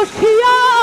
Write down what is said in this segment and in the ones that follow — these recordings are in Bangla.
বসিয়া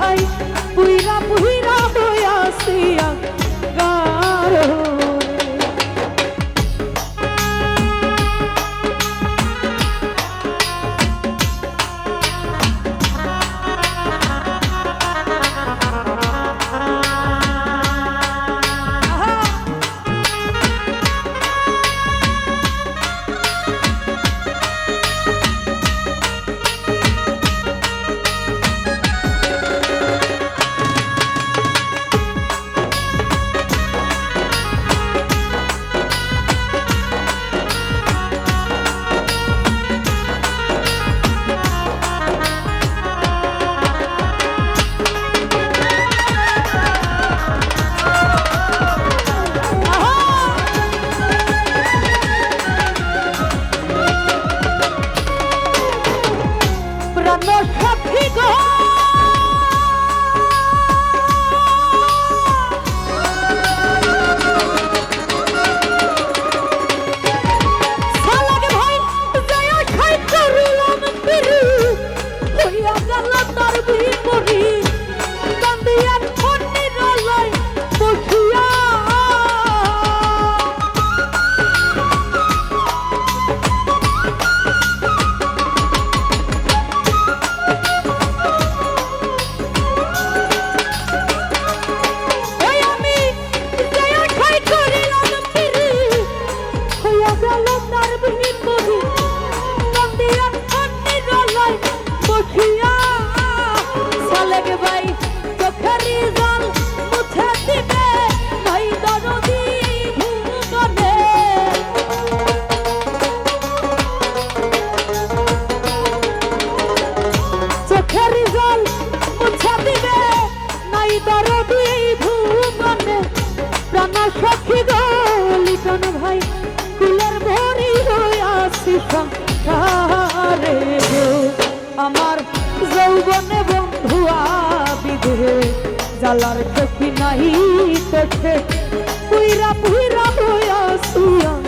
height. Sorry. রে জালার চোখি নাই তোঠে পুইরা পুইরা বয়া সুয়া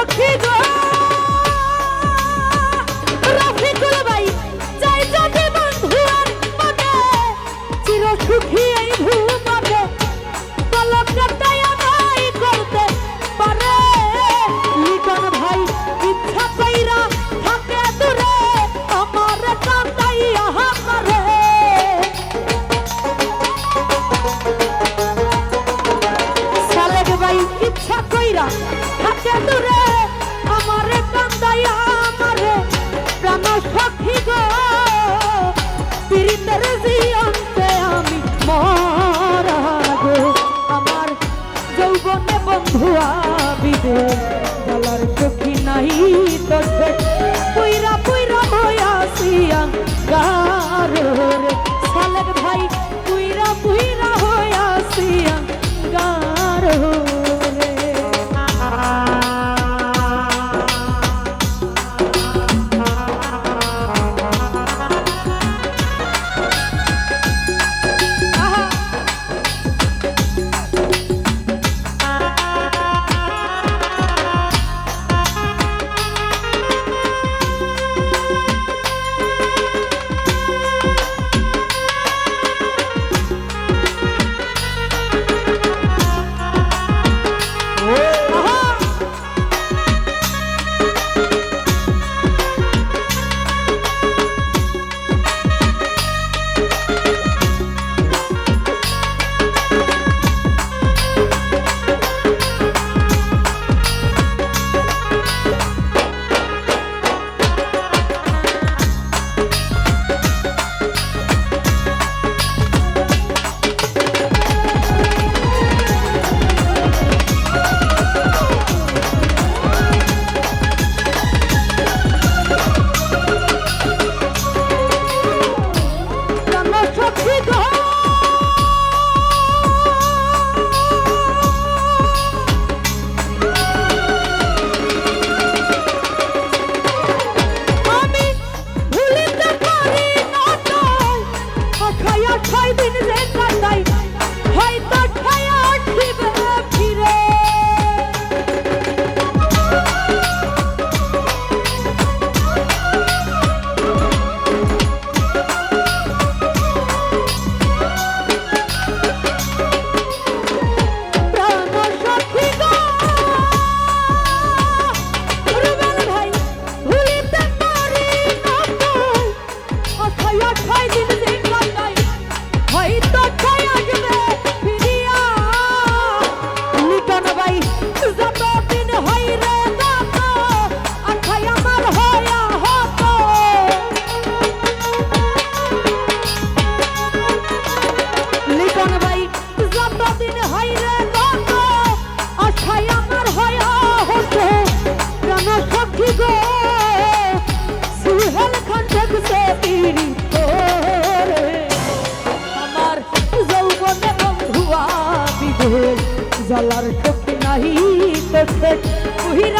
লক্ষ্মী গো। বিদে বলার চোখি নাই তোর डॉलर नहीं तो फिर वही